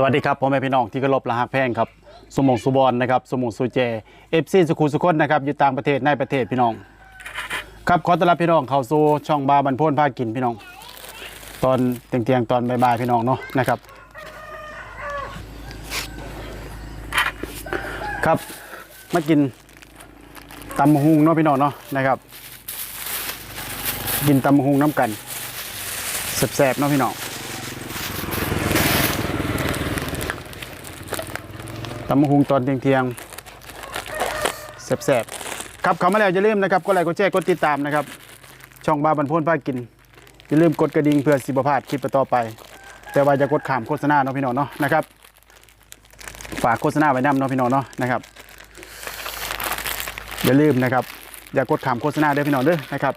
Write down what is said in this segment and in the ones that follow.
สวัสดีครับพ่อแม่พี่น้องที่เคารพละฮักแพงครับสมงสุบอลนะครับสมงสุเจเอฟซีสุขุสุคนนะครับอยู่ต่างประเทศในประเทศพี่น้อง ครับขอต้อนรับพี่น้องเข้าสู่ช่องบาบันโพนพากินพี่น้อง ตอนเตียงๆตอนบ่ายๆพี่น้องเนาะนะครับ ครับมากินตำหุงเนาะพี่น้องเนาะนะครับ กินตำหุงน้ำกันแซ่บๆเนาะพี่น้อง ตำมะฮุงตอนเที่ยงๆแซ่บๆครับเขามาแล้วอย่าลืมนะครับกดไลค์กดแชร์กดติดตามนะครับ ช่องบาบันพ่นพากินอย่าลืมกดกระดิ่งเพื่อสิบพลาดคลิปต่อไป แต่ว่าจะกดขามโฆษณาเนาะพี่น้องเนาะนะครับ ฝากโฆษณาไว้นำเนาะพี่น้องเนาะนะครับอย่าลืมนะครับ อย่ากดขามโฆษณาเด้อพี่น้องเด้อนะครับ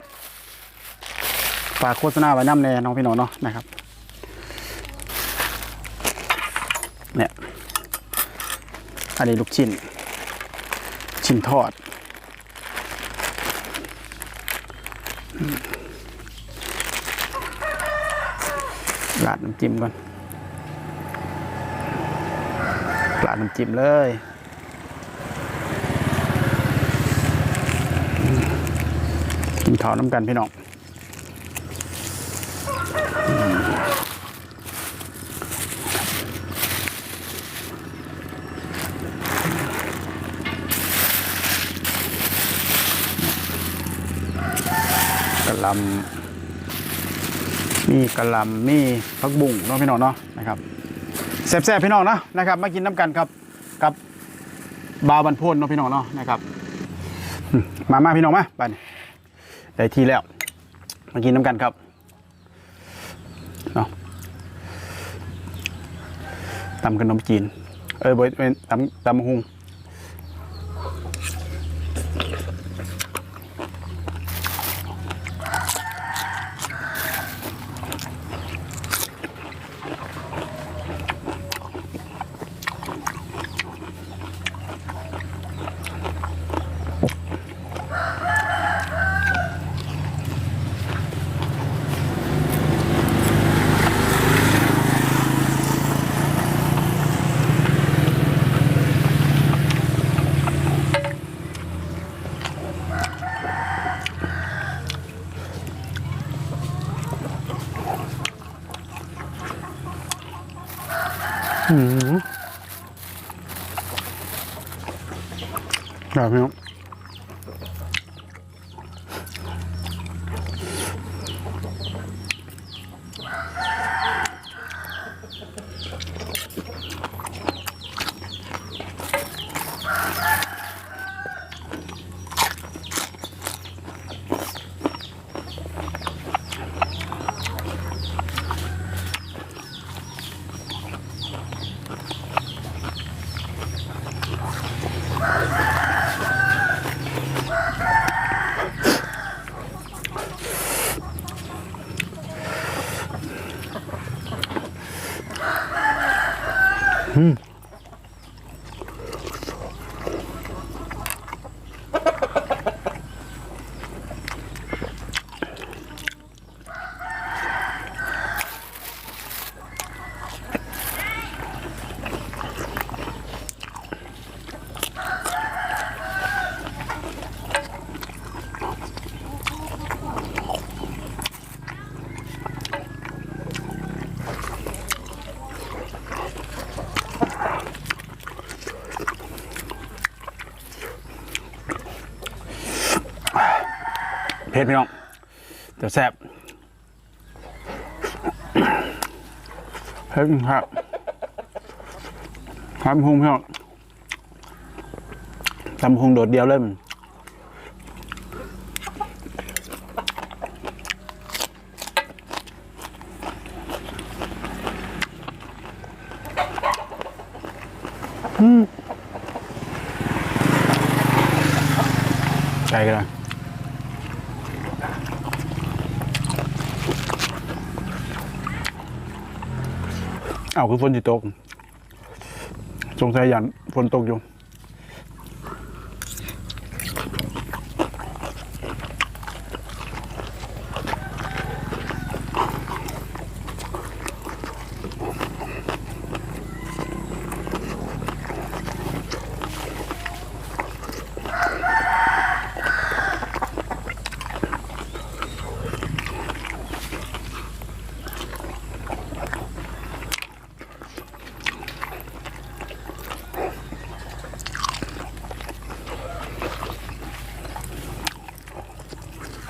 ฝากโฆษณาไว้นำแน่น้องพี่น้องเนาะนะครับเนี่ย อันนี้ลูกชิ้น ชิ้นทอด ราดน้ำจิ้มก่อน ราดน้ำจิ้มเลยกินข้าวน้ำกันพี่น้อง กะลำมีกะลำมีผักบุ้งเนาะพี่น้องเนาะนะครับแซ่บๆพี่น้องนะนะครับมากินน้ำกันครับกับบาวบันพนเนาะพี่น้องเนาะนะครับมามาพี่น้องมาไปได้ทีแล้วมากินน้ำกันครับเนาะตำขนมจีน เออเบยตำตำมะฮุง อืมครับพี่น้ อ ผ็ดพี่น้องเดี๋ยวแซ่บเผ็ดครับทำพุงพี่น้องทำพุงโดดเดียวเลยมันใจกันเลยเอ้าวคือฝนจิตก สงสัยยันฝนตกอยู่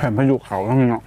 แผ่นพายุเขาทั้งนี้เนาะ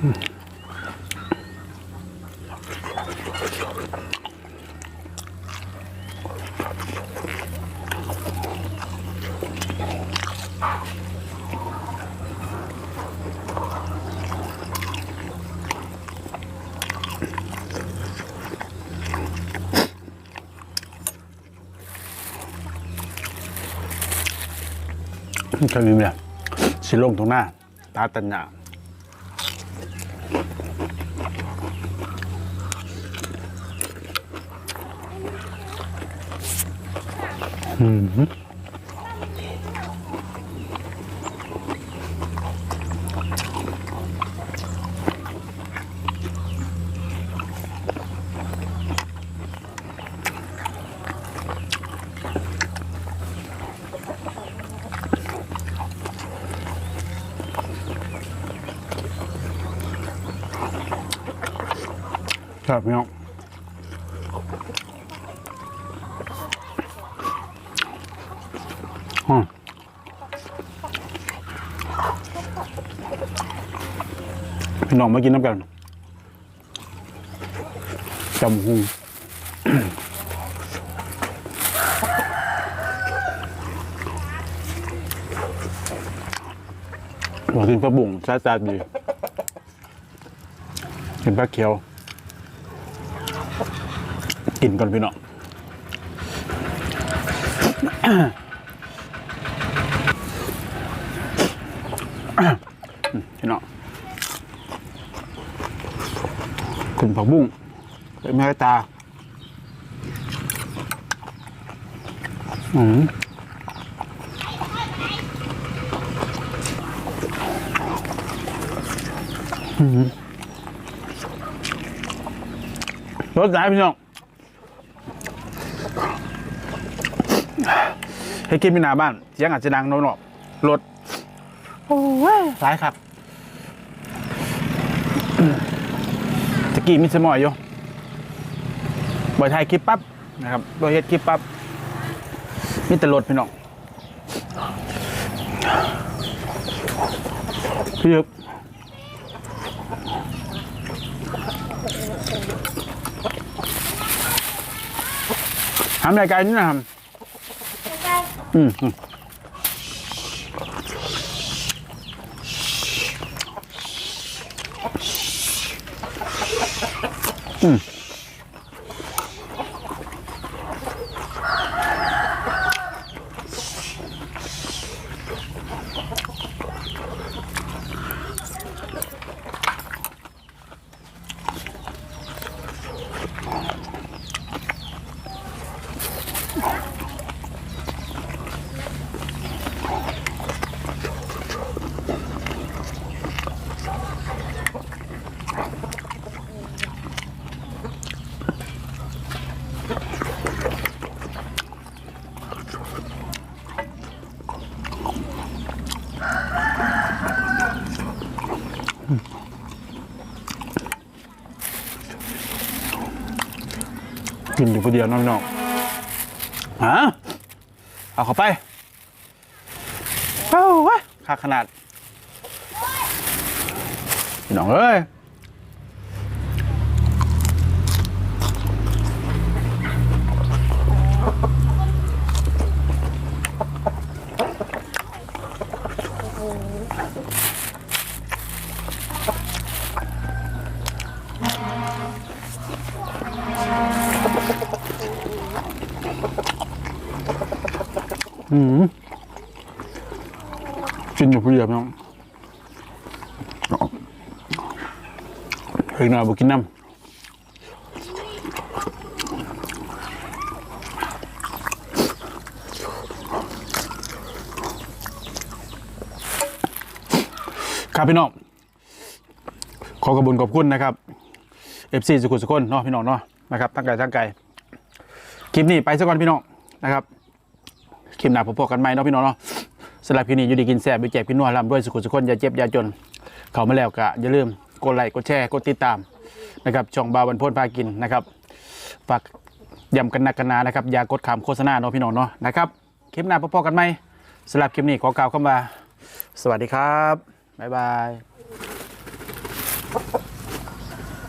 ก็มีเนี่ยสิลงตรงหน้า ตาตัญญา ครับพี่น้องอืม พี่น้องมากินน้ำกันจำหุงบอกกินปลาบุ่งซาซาดีกินปลาเขียว กินก่อนพี่น้อง พี่น้อง คุณผักบุ้งเป็นแม่ตาอืมอืมรสไหนพี่น้องให้กินไม่นาบ้านเสียงอาจจะดังโน่นๆรถโอ้ยร้ายครับตะ กี้มิสมอยอยู่บ่อยถ่ายคลิปปั๊บนะครับบ่อยเฮ็ดคลิปปั๊บมีแต่รถพี่น้องพี่ยึกทำรายการนี้นะครับอืม อื กินอยู่คนเดียวน้องๆฮะเอาเข้าไปเอ้าวะค่าขนาดพี่น้องเอ้ย อืมกินอยู่ผู้เดียวน้องเฮ้ยน่าบุกินน้ำครับพี่น้อง ขอกระบุญขอบคุณนะครับ FC สุขุสุคนเนาะพี่น้องเนาะนะครับทั้งไกลทั้งไกลคลิปนี้ไปซะก่อนพี่น้องนะครับ คลิปหน้าพบกันใหม่เนาะพี่น้องเนาะสำหรับคลิปนี้อยู่ดีกินแซ่บไปเจ็บกินนัวลำด้วยสุขุสุขคนอย่าเจ็บอย่าจน เขามาแล้วก็อย่าลืมกดไลค์กดแชร์กดติดตามนะครับช่องบาวันพนพากินนะครับฝากย้ำกันนักกันนานะครับอย่ากดขามโฆษณาเนาะพี่น้องเนาะนะครับคลิปหน้าพบกันใหม่สำหรับคลิปนี้ขอกล่าวคำว่า สวัสดีครับบ๊ายบาย